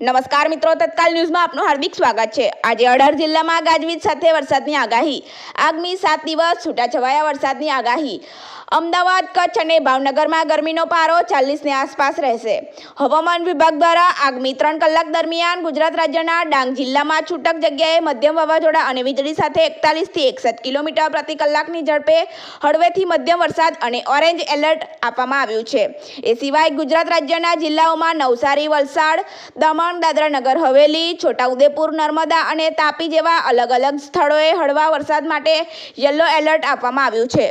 નમસ્કાર મિત્રો, તત્કાલ ન્યૂઝમાં આપનું હાર્દિક સ્વાગત છે. આજે અઢાર જિલ્લામાં ગાજવીજ સાથે વરસાદની આગાહી. આગામી સાત દિવસ છૂટાછવાયા વરસાદની આગાહી. અમદાવાદ, કચ્છ અને ભાવનગરમાં ગરમીનો પારો ચાલીસની આસપાસ રહેશે. હવામાન વિભાગ દ્વારા આગામી ત્રણ કલાક દરમિયાન ગુજરાત રાજ્યના ડાંગ જિલ્લામાં છૂટક જગ્યાએ મધ્યમ વાવાઝોડા અને વીજળી સાથે એકતાલીસથી એકસઠ કિલોમીટર પ્રતિ કલાકની ઝડપે હળવેથી મધ્યમ વરસાદ અને ઓરેન્જ એલર્ટ આપવામાં આવ્યું છે. એ સિવાય ગુજરાત રાજ્યના જિલ્લાઓમાં નવસારી, વલસાડ, દમણ દાદરા નગર હવેલી, છોટાઉદેપુર, નર્મદા અને તાપી જેવા અલગ અલગ સ્થળોએ હળવા વરસાદ માટે યલો એલર્ટ આપવામાં આવ્યું છે.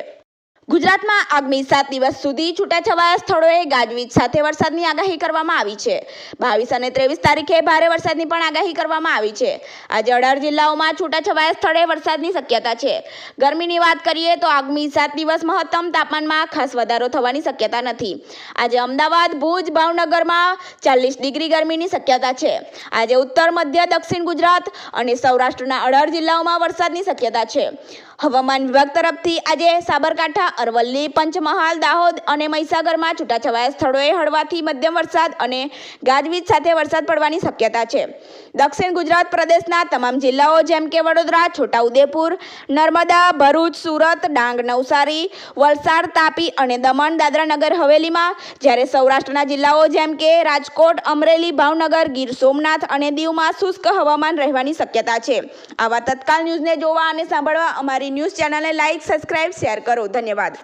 ગુજરાતમાં આગામી સાત દિવસ સુધી છૂટાછવાયા સ્થળોએ ગાજવીજ સાથે વરસાદની આગાહી કરવામાં આવી છે. બાવીસ અને ત્રેવીસ તારીખે ભારે વરસાદની પણ આગાહી કરવામાં આવી છે. આજે અઢાર જિલ્લાઓમાં છૂટાછવાયા સ્થળે વરસાદની શક્યતા છે. ગરમીની વાત કરીએ તો આગામી સાત દિવસ મહત્તમ તાપમાનમાં ખાસ વધારો થવાની શક્યતા નથી. આજે અમદાવાદ, ભુજ, ભાવનગરમાં ચાલીસ ડિગ્રી ગરમીની શક્યતા છે. આજે ઉત્તર, મધ્ય, દક્ષિણ ગુજરાત અને સૌરાષ્ટ્રના અઢાર જિલ્લાઓમાં વરસાદની શક્યતા છે. હવામાન વિભાગ તરફથી આજે સાબરકાંઠા, અરવલ્લી, પંચમહાલ, દાહોદ અને મહીસાગરમાં છૂટાછવાયા સ્થળોએ હળવાથી મધ્યમ વરસાદ અને ગાજવીજ સાથે વરસાદ પડવાની શક્યતા છે. દક્ષિણ ગુજરાત પ્રદેશના તમામ જિલ્લાઓ જેમ કે વડોદરા, છોટાઉદેપુર, નર્મદા, ભરૂચ, સુરત, ડાંગ, નવસારી, વલસાડ, તાપી અને દમણ દાદરા નગર હવેલીમાં જ્યારે સૌરાષ્ટ્રના જિલ્લાઓ જેમ કે રાજકોટ, અમરેલી, ભાવનગર, ગીર સોમનાથ અને દીવમાં શુષ્ક હવામાન રહેવાની શક્યતા છે. આવા તત્કાલ ન્યૂઝને જોવા અને સાંભળવા અમારી ન્યૂઝ ચેનલને લાઇક સબસ્ક્રાઇબ શેર કરો. ધન્યવાદ.